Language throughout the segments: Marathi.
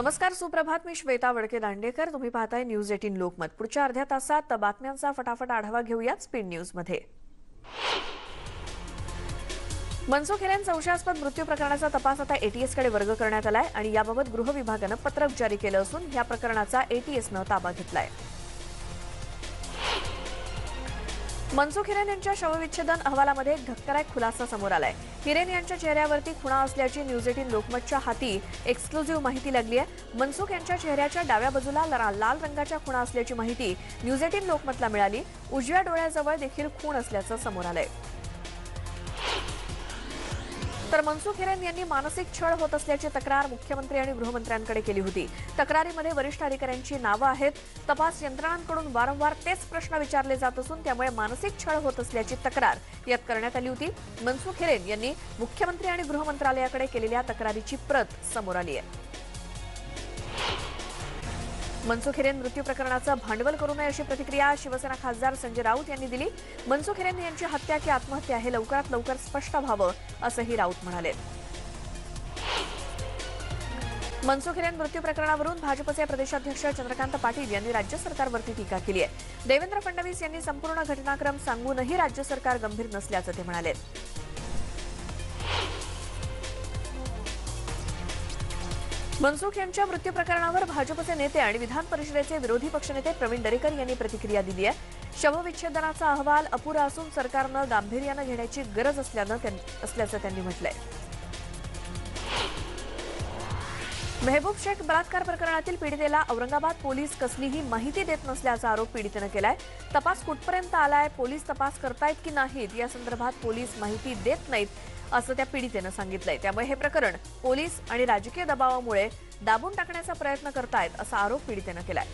नमस्कार सुप्रभात. मी श्वेता वडके दांडेकर. तुम्ही पाहताय न्यूज एटीन लोकमत. पुढच्या अर्ध्या तासात बातम्यांचा फटाफट आढावा घेऊयात स्पीड न्यूजमध्ये मनसुख हिरेन संशयास्पद मृत्यू प्रकरणाचा तपास आता एटीएसकडे वर्ग करण्यात आलाय आणि याबाबत गृह विभागानं पत्रक जारी केलं असून या प्रकरणाचा एटीएसनं ताबा घेतलाय. मनसुख हिरेन यांच्या शवविच्छेदन अहवालामध्ये एक धक्कादायक खुलासा समोर आलाय. हिरेन यांच्या चेहऱ्यावरती खुणा असल्याची न्यूज एटीन लोकमतच्या हाती एक्सक्लुझिव्ह माहिती लागली आहे. मनसुख यांच्या चेहऱ्याच्या डाव्या बाजूला लाल रंगाच्या खुणा असल्याची माहिती न्यूज एटीन लोकमतला मिळाली. उजव्या डोळ्याजवळ देखील खूण असल्याचं समोर आलंय. तर मनसुख हिरेन यांनी मानसिक छळ होत असल्याची तक्रार मुख्यमंत्री आणि गृहमंत्र्यांकडे केली होती. तक्रारीमध्ये वरिष्ठ अधिकाऱ्यांची नावं आहेत. तपास यंत्रणांकडून वारंवार तेच प्रश्न विचारले जात असून त्यामुळे मानसिक छळ होत असल्याची तक्रार यात करण्यात आली होती. मनसुख हिरेन यांनी मुख्यमंत्री आणि गृहमंत्रालयाकडे केलेल्या तक्रारीची प्रत समोर आली आहे. मनसुख हिरेन मृत्यू प्रकरणाचं भांडवल करू नये अशी प्रतिक्रिया शिवसेना खासदार संजय राऊत यांनी दिली. मनसुख हिरेन यांची हत्या की आत्महत्या हे लवकरात लवकर स्पष्ट व्हावं असंही राऊत म्हणाले. मनसुख हिरेन मृत्यू प्रकरणावरून भाजपचे प्रदेशाध्यक्ष चंद्रकांत पाटील यांनी राज्य सरकारवरती टीका केली आहे. देवेंद्र फडणवीस यांनी संपूर्ण घटनाक्रम सांगूनही राज्य सरकार गंभीर नसल्याचं ते म्हणाले. मनसुख यांच्या मृत्यू प्रकरणावर भाजपचे नेते आणि विधान परिषदेचे विरोधी पक्षनेते प्रवीण दरेकर यांनी प्रतिक्रिया दिली आहे. शवविच्छेदनाचा अहवाल अपुरा असून सरकारनं गांभीर्यानं घेण्याची गरज असल्यानं असल्याचं त्यांनी म्हटलंय. मेहबूब शेख बलात्कार प्रकरणातील पीडितेला औरंगाबाद पोलीस कसलीही माहिती देत नसल्याचा आरोप पीडितेनं केलाय. तपास कुठपर्यंत आलाय पोलीस तपास करतायत की नाहीत या संदर्भात पोलीस माहिती देत नाहीत असं त्या पीडितेनं सांगितलंय. त्यामुळे हे प्रकरण पोलीस आणि राजकीय दबावामुळे दाबून टाकण्याचा प्रयत्न करतायत असा आरोप पीडितेनं केलाय.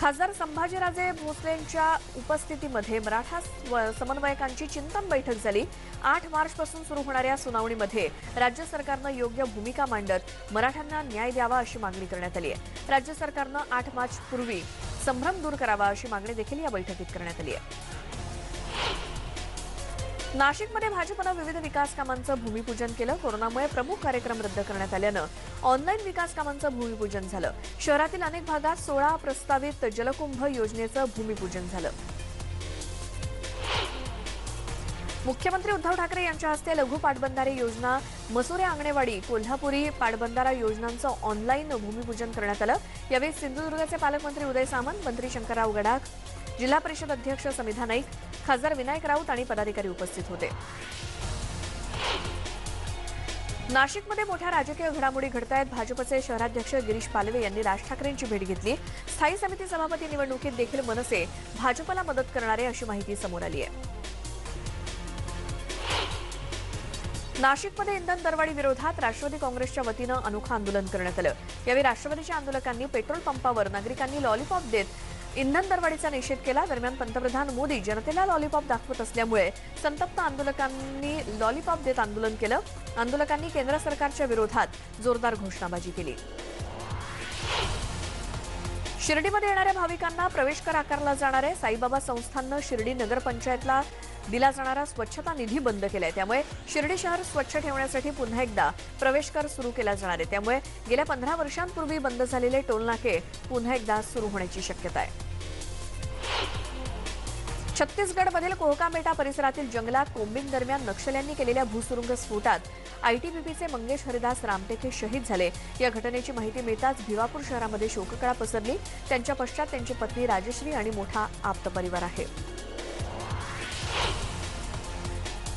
खासदार संभाजीराजे भोसलेंच्या उपस्थितीमध्ये मराठा समन्वयकांची चिंतन बैठक झाली. आठ मार्चपासून सुरू होणाऱ्या सुनावणीमध्ये राज्य सरकारनं योग्य भूमिका मांडत मराठ्यांना न्याय द्यावा अशी मागणी करण्यात आली आहे. राज्य सरकारनं आठ मार्चपूर्वी संभ्रम दूर करावा अशी मागणी देखील या बैठकीत करण्यात आली आहे. नाशिकमध्ये भाजपनं विविध विकास कामांचं भूमिपूजन केलं. कोरोनामुळे प्रमुख कार्यक्रम रद्द करण्यात आल्यानं ऑनलाईन विकास कामांचं भूमिपूजन झालं. शहरातील अनेक भागात सोळा प्रस्तावित जलकुंभ योजनेचं भूमिपूजन झालं. मुख्यमंत्री उद्धव ठाकरे यांच्या हस्ते लघु पाटबंधारे योजना मसुरे आंगणेवाडी कोल्हापुरी पाटबंधारा योजनांचं ऑनलाईन भूमिपूजन करण्यात आलं. यावेळी सिंधुदुर्गचे पालकमंत्री उदय सामंत मंत्री शंकरराव गडाख जिल्हा परिषद अध्यक्ष समिधा नाईक खासदार विनायक राऊत आणि पदाधिकारी उपस्थित होते. नाशिकमध्ये मोठ्या राजकीय घडामोडी घडत आहेत भाजपचे शहराध्यक्ष गिरीश पालवे यांनी राज ठाकरेंची भेट घेतली. स्थायी समिती सभापती निवडणुकीत देखील मनसे भाजपला मदत करणारे अशी माहिती समोर आली आहे. नाशिकमध्ये इंधन दरवाढी विरोधात राष्ट्रवादी काँग्रेसच्या वतीनं अनोखं आंदोलन करण्यात आलं. यावेळी राष्ट्रवादीच्या आंदोलकांनी पेट्रोल पंपावर नागरिकांनी लॉलीपॉप देत इंधन दरवाढीचा निषेध केला. दरम्यान पंतप्रधान मोदी जनतेला लॉलीपॉप दाखवत असल्यामुळे संतप्त आंदोलकांनी लॉलीपॉप देत आंदोलन केलं. आंदोलकांनी केंद्र सरकारच्या विरोधात जोरदार घोषणाबाजी केली. शिर्डीमध्ये येणाऱ्या भाविकांना प्रवेश कर आकारला जाणार आहे. साईबाबा संस्थाननं शिर्डी नगरपंचायतला दिला जाणारा स्वच्छता निधी बंद केलाय. त्यामुळे शिर्डी शहर स्वच्छ ठेवण्यासाठी पुन्हा एकदा प्रवेश कर सुरू केला जाणार आहे. त्यामुळे गेल्या पंधरा वर्षांपूर्वी बंद झालेले टोलनाके पुन्हा एकदा सुरू होण्याची शक्यता आहे. छत्तीसगडमधील कोहकामेटा परिसरातील जंगलात कोंबिंग दरम्यान नक्षल्यांनी केलेल्या भूसुरुंग स्फोटात आयटीबीपीचे मंगेश हरिदास रामटेके शहीद झाले. या घटनेची माहिती मिळताच भिवापूर शहरामध्ये शोककळा पसरली. त्यांच्या पश्चात त्यांची पत्नी राजश्री आणि मोठा आप्त परिवार आहे.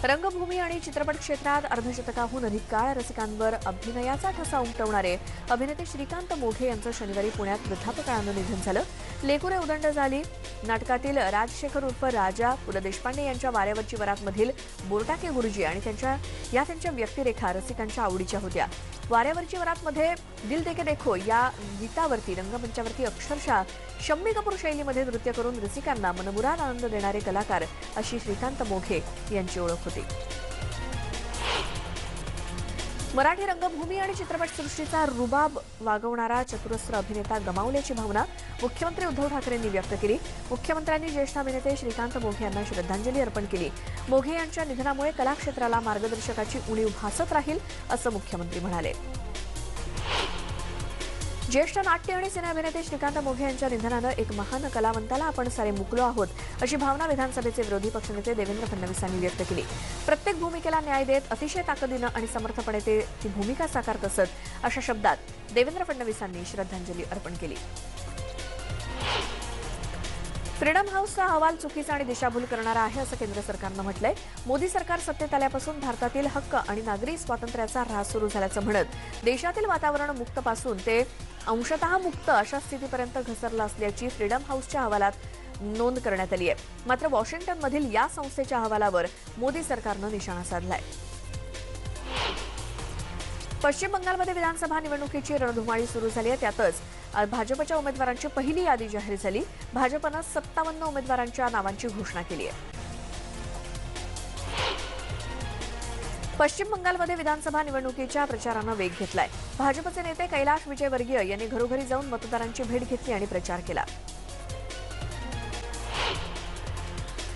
रंगभूमी आणि चित्रपट क्षेत्रात अर्धशतकाहून अधिक काळ रसिकांवर अभिनयाचा ठसा उमटवणारे अभिनेते श्रीकांत मोघे यांचं शनिवारी पुण्यात वृद्धापकाळानं निधन झालं. लेकुरे उदंड झाली. नाटकातील राजशेखर उर्फ राजा पु ल देशपांडे यांच्या वाऱ्यावरची वरातमधील बोरटाके गुरुजी आणि त्यांच्या या त्यांच्या व्यक्तिरेखा रसिकांच्या आवडीच्या होत्या. वाऱ्यावरची वरातमध्ये दिल देके देखो या गीतावरती रंगमंचावरती अक्षरशः शम्मी कपूर शैलीमध्ये नृत्य करून रसिकांना मनमुराद आनंद देणारे कलाकार अशी श्रीकांत मोघे यांची ओळख होती. मराठी रंगभूमी आणि चित्रपटसृष्टीचा रुबाब वागवणारा चतुरस्र अभिनेता गमावल्याची भावना मुख्यमंत्री उद्धव ठाकरेंनी व्यक्त केली. मुख्यमंत्र्यांनी ज्येष्ठ अभिनेते श्रीकांत मोघे यांना श्रद्धांजली अर्पण केली. मोघे यांच्या निधनामुळे कलाक्षेत्राला मार्गदर्शकाची उणीव भासत राहील असं मुख्यमंत्री म्हणाले. ज्येष्ठ नाट्य आणि सिने अभिनेते श्रीकांत मोघे यांच्या निधनानं एक महान कलावंताला आपण सारे मुकलो आहोत अशी भावना विधानसभेचे विरोधी पक्षनेते देवेंद्र फडणवीसांनी व्यक्त केली. प्रत्येक भूमिकेला न्याय देत अतिशय ताकदीनं आणि समर्थपणे ते ती भूमिका साकारत असत अशा शब्दात देवेंद्र फडणवीसांनी श्रद्धांजली अर्पण केली. फ्रीडम हाऊसचा अहवाल चुकीचा आणि दिशाभूल करणारा आहे असं केंद्र सरकारनं म्हटलंय. मोदी सरकार सत्तेत आल्यापासून भारतातील हक्क आणि नागरी स्वातंत्र्याचा ऱ्हास सुरू झाल्याचं म्हणत देशातील वातावरण मुक्तपासून ते अंशतः मुक्त अशा स्थितीपर्यंत घसरलं असल्याची फ्रीडम हाऊसच्या अहवालात नोंद करण्यात आली आहे मात्र वॉशिंग्टनमधील या संस्थेच्या अहवालावर मोदी सरकारनं निशाणा साधलाय. पश्चिम बंगालमध्ये विधानसभा निवडणुकीची रणधुमाळी सुरू झाली आहे. त्यातच भाजपच्या उमेदवारांची पहिली यादी जाहीर झाली. भाजपनं सत्तावन्न उमेदवारांच्या नावांची घोषणा केली आहे. पश्चिम बंगालमध्ये विधानसभा निवडणुकीच्या प्रचारानं वेग घेतलाय. भाजपचे नेते कैलाश विजयवर्गीय यांनी घरोघरी जाऊन मतदारांची भेट घेतली आणि प्रचार केला.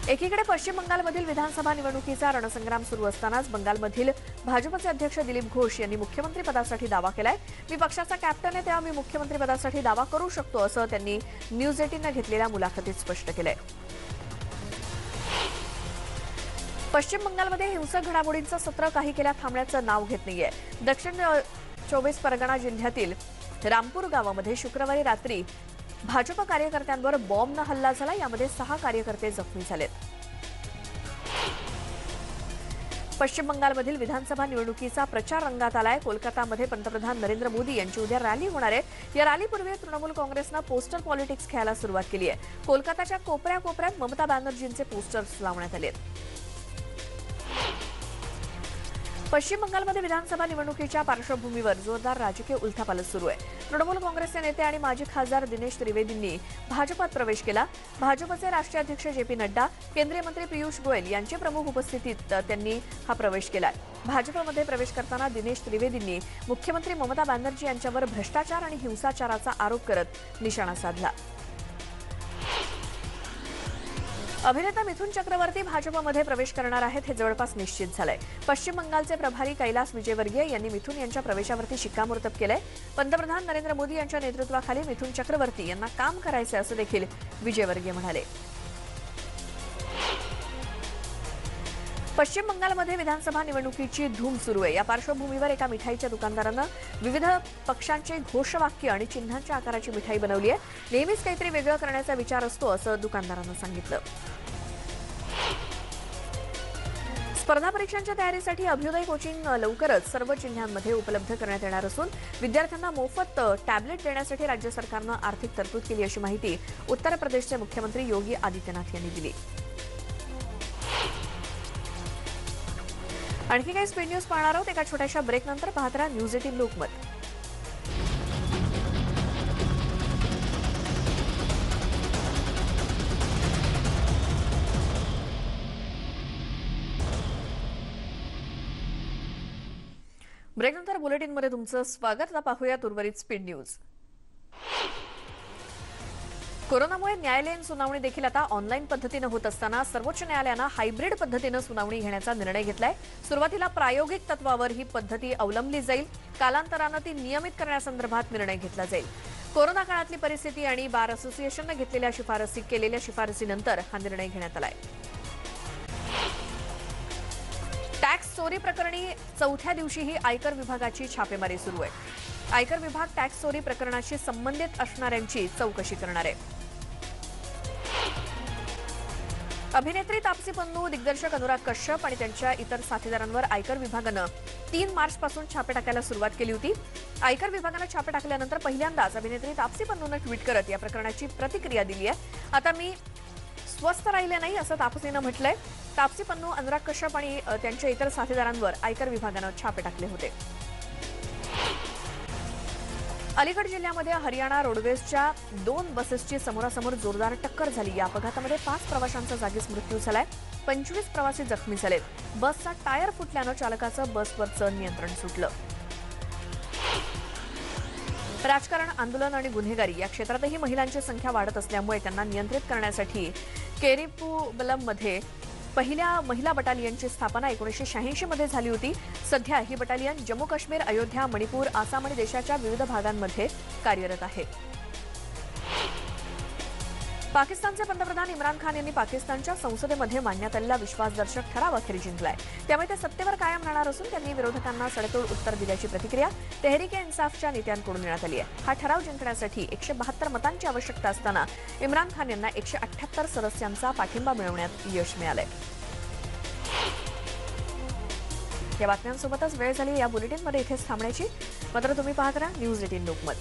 एकीकडे पश्चिम बंगालमधील विधानसभा निवडणुकीचा रणसंग्राम सुरू असतानाच बंगालमधील भाजपचे अध्यक्ष दिलीप घोष यांनी मुख्यमंत्री पदासाठी दावा केलाय. मी पक्षाचा कॅप्टन आहे तेव्हा मी मुख्यमंत्री पदासाठी दावा करू शकतो असं त्यांनी न्यूज एटीनं घेतलेल्या मुलाखतीत स्पष्ट केलंय. पश्चिम बंगालमध्ये हिंसक घडामोडींचं सत्र काही केल्या थांबण्याचं नाव घेत नाहीये. दक्षिण चोवीस परगणा जिल्ह्यातील रामपूर गावामध्ये शुक्रवारी रात्री भाजप कार्यकर्त्यांवर बॉम्बनं हल्ला झाला यामध्ये सहा कार्यकर्ते जखमी झालेत. पश्चिम बंगालमधील विधानसभा निवडणुकीचा प्रचार रंगात आलाय. कोलकातामध्ये पंतप्रधान नरेंद्र मोदी यांची उद्या रॅली होणार आहे. या रॅलीपूर्वी तृणमूल काँग्रेसनं पोस्टर पॉलिटिक्स खेळायला सुरुवात केली आहे. कोलकाताच्या कोपऱ्या कोपऱ्यात ममता बॅनर्जींचे पोस्टर्स लावण्यात आले आहेत पश्चिम बंगालमध्ये विधानसभा निवडणुकीच्या पार्श्वभूमीवर जोरदार राजकीय उलथापालथ सुरू आहे. तृणमूल काँग्रेसचे नेते आणि माजी खासदार दिनेश त्रिवेदींनी भाजपात प्रवेश केला. भाजपचे राष्ट्रीय अध्यक्ष जे पी नड्डा केंद्रीय मंत्री पियुष गोयल यांच्या प्रमुख उपस्थितीत त्यांनी हा प्रवेश केला भाजपमध्ये प्रवेश करताना दिनेश त्रिवेदींनी मुख्यमंत्री ममता बॅनर्जी यांच्यावर भ्रष्टाचार आणि हिंसाचाराचा आरोप करत निशाणा साधला. अभिनेता मिथुन चक्रवर्ती भाजपमध्ये प्रवेश करणार आहेत हे जवळपास निश्चित झालंय. पश्चिम बंगालचे प्रभारी कैलास विजयवर्गीय यांनी मिथुन यांच्या प्रवेशावरती शिक्कामोर्तब केलंय. पंतप्रधान नरेंद्र मोदी यांच्या नेतृत्वाखाली मिथुन चक्रवर्ती यांना काम करायचे असं देखील विजयवर्गीय म्हणाले. पश्चिम बंगालमध्ये विधानसभा निवडणुकीची धूम सुरू आहे. या पार्श्वभूमीवर एका मिठाईच्या दुकानदारानं विविध पक्षांचे घोषवाक्य आणि चिन्हांच्या आकाराची मिठाई बनवली आहे. नेहमीच काहीतरी वेगळं करण्याचा विचार असतो असं दुकानदारानं सांगितलं. स्पर्धा परीक्षांच्या तयारीसाठी अभ्युदय कोचिंग लवकरच सर्व जिल्ह्यांमध्ये उपलब्ध करण्यात येणार असून विद्यार्थ्यांना मोफत टॅबलेट देण्यासाठी राज्य सरकारनं आर्थिक तरतूद केली अशी माहिती उत्तर प्रदेशचे मुख्यमंत्री योगी आदित्यनाथ यांनी दिली. आणखी काही स्पीड न्यूज पाहणार आहोत. एका छोट्याशा ब्रेक नंतर पाहत राहा न्यूज एटीन लोकमत. ब्रेकनंतर बुलेटिनमध्ये तुमचं स्वागत. आता पाहूयात उर्वरित स्पीड न्यूज कोरोनामुळे न्यायालयीन सुनावणी देखील आता ऑनलाईन पद्धतीनं होत असताना सर्वोच्च न्यायालयानं हायब्रिड पद्धतीनं सुनावणी घेण्याचा निर्णय घेतलाय. सुरुवातीला प्रायोगिक तत्वावर ही पद्धती अवलंबली जाईल. कालांतरानं ती नियमित करण्यासंदर्भात निर्णय घेतला जाईल. कोरोना काळातली परिस्थिती आणि बार असोसिएशननं घेतलेल्या शिफारसी केलेल्या शिफारसीनंतर हा निर्णय घेण्यात आलाय. टॅक्स चोरी प्रकरणी चौथ्या दिवशीही आयकर विभागाची छापेमारी सुरू आहे. आयकर विभाग टॅक्स चोरी प्रकरणाशी संबंधित असणाऱ्यांची चौकशी करणार आहे. अभिनेत्री तापसी पन्नू दिग्दर्शक अनुराग कश्यप आणि त्यांच्या इतर साथीदारांवर आयकर विभागानं तीन मार्चपासून छापे टाकायला सुरुवात केली होती. आयकर विभागानं छापे टाकल्यानंतर पहिल्यांदाच अभिनेत्री तापसी पन्नूनं ट्विट करत या प्रकरणाची प्रतिक्रिया दिली आहे. आता मी स्वस्थ राहिले नाही असं तापसीनं म्हटलंय. तापसी पन्नू अनुराग कश्यप आणि त्यांच्या इतर साथीदारांवर आयकर विभागानं छापे टाकले होते. अलीगड जिल्ह्यामध्ये हरियाणा रोडवेजच्या दोन बसेसची समोरासमोर जोरदार टक्कर झाली. या अपघातामध्ये पाच प्रवाशांचा जागीच मृत्यू झालाय. पंचवीस प्रवासी जखमी झालेत. बसचा टायर फुटल्यानं चालकाचं बसवरचं नियंत्रण सुटलं. राजकारण आंदोलन आणि गुन्हेगारी या क्षेत्रातही महिलांची संख्या वाढत असल्यामुळे त्यांना नियंत्रित करण्यासाठी केरीपुबलममध्ये पहिल्या महिला बटालियनची स्थापना एकोणीसशे शहाऐंशी मध्ये झाली होती. सध्या ही बटालियन जम्मू काश्मीर अयोध्या मणिपूर आसाम आणि देशाच्या विविध भागांमध्ये कार्यरत आहे. पाकिस्तानचे पंतप्रधान इम्रान खान यांनी पाकिस्तानच्या संसदेमध्ये मांडण्यात आलेला विश्वासदर्शक ठराव अखेर जिंकलाय. त्यामुळे ते सत्तेवर कायम राहणार असून त्यांनी विरोधकांना सडेतोड उत्तर दिल्याची प्रतिक्रिया तेहरीक इन्साफच्या नेत्यांकडून देण्यात आली आहे. हा ठराव जिंकण्यासाठी एकशे बहात्तर मतांची आवश्यकता असताना इम्रान खान यांना एकशे अठ्ठ्याहत्तर सदस्यांचा पाठिंबा मिळवण्यात यश मिळालंय. या बातम्यांसोबतच वेळ झाली या बुलेटिनमध्ये इथेच थांबण्याची. मात्र तुम्ही पाहत राहा न्यूज एटीन लोकमत.